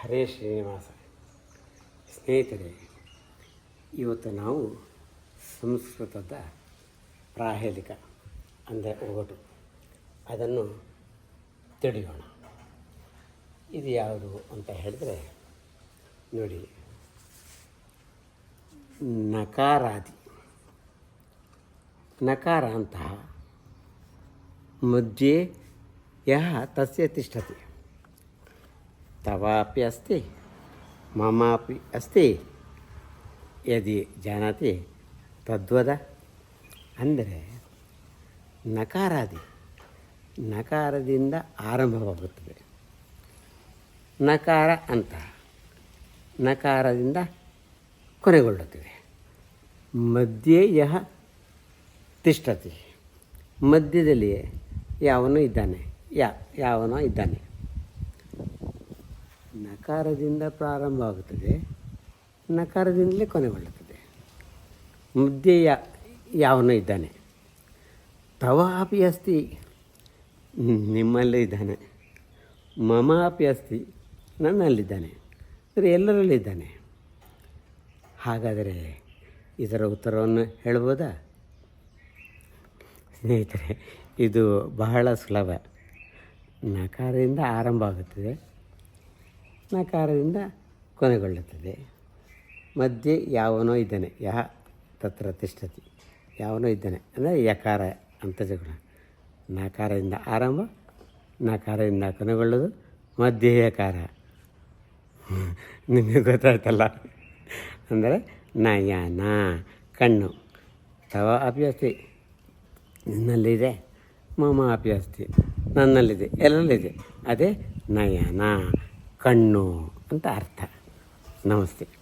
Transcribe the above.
ಹರೇ ಶ್ರೀನಿವಾಸ. ಸ್ನೇಹಿತರೆ, ಇವತ್ತು ನಾವು ಸಂಸ್ಕೃತದ ಪ್ರಾಹೇಲಿಕ ಅಂದರೆ ಒಗಟು. ಅದನ್ನು ತಿಳಿಯೋಣ. ಇದು ಯಾವುದು ಅಂತ ಹೇಳಿದರೆ, ನೋಡಿ. ನಕಾರಾದಿ. ನಕಾರ ಅಂತಹ ಮಧ್ಯೆ ಯಹ ತಸ್ಯ ತಿಷ್ಠತಿ. ತವಾಪಿ अस्ति ममापि अस्ति ಯದಿ ಜಾನಾತಿ ತದ್ವದ ಅಂದರೆ ನಕಾರಾದಿ ನಕಾರದಿಂದ ಆರಂಭವಾಗುತ್ತದೆ ನಕಾರ ಅಂತ ನಕಾರದಿಂದ ಕೊನೆಗೊಳ್ಳುತ್ತದೆ ಮಧ್ಯೆ ಯಹ ತಿಷ್ಠತಿ ಮಧ್ಯದಲ್ಲಿ ಯಾವನೋ ಇದ್ದಾನೆ ಯಾ ಯಾವನೋ ಇದ್ದಾನೆ ನಕಾರದಿಂದ ಪ್ರಾರಂಭ ಆಗುತ್ತದೆ. ನಕಾರದಿಂದಲೇ ಕೊನೆಗೊಳ್ಳುತ್ತದೆ. ಮುದ್ದೆ ಯಾವನೋ ಇದ್ದಾನೆ. ತವಾಪಿ ಅಸ್ತಿ. ನಿಮ್ಮಲ್ಲೇ ಇದ್ದಾನೆ. ಮಮ ಅಪಿ ಅಸ್ತಿ. ನನ್ನಲ್ಲಿದ್ದಾನೆ. ಅಂದರೆ ಎಲ್ಲರಲ್ಲಿದ್ದಾನೆ ಹಾಗಾದರೆ ಇದರ ಉತ್ತರವನ್ನು ಹೇಳ್ಬೋದಾ ಸ್ನೇಹಿತರೆ, ಇದು ಬಹಳ ಸುಲಭ. ನಕಾರದಿಂದ ಆರಂಭ ಆಗುತ್ತದೆ. ನಕಾರದಿಂದ ಕೊನೆಗೊಳ್ಳುತ್ತದೆ. ಮಧ್ಯೆ ಯಾವನೋ ಇದ್ದಾನೆ. ಯಹ ತತ್ರ ತಿಷ್ಠತಿ. ಯಾವನೋ ಇದ್ದಾನೆ. ಅಂದರೆ ಯಕಾರ ಅಂತ ಜಗಳ ನಕಾರದಿಂದ ಆರಂಭ, ನಕಾರದಿಂದ ಕೊನೆಗೊಳ್ಳೋದು ಮಧ್ಯೆ ಯಕಾರ. ನಿಮಗೆ ಗೊತ್ತಾಯ್ತಲ್ಲ? ಅಂದರೆ ನಯನ, ಕಣ್ಣು. ತವ ಅಪಿ ಅಸ್ತಿ ನಿನ್ನಲ್ಲಿದೆ, ಮಮ ಅಪಿ ಅಸ್ತಿ ನನ್ನಲ್ಲಿದೆ ಎಲ್ಲರಲ್ಲಿದೆ ಅದೇ ನಯನ. ಕಣ್ಣು ಅಂತ ಅರ್ಥ. ನಮಸ್ತೆ.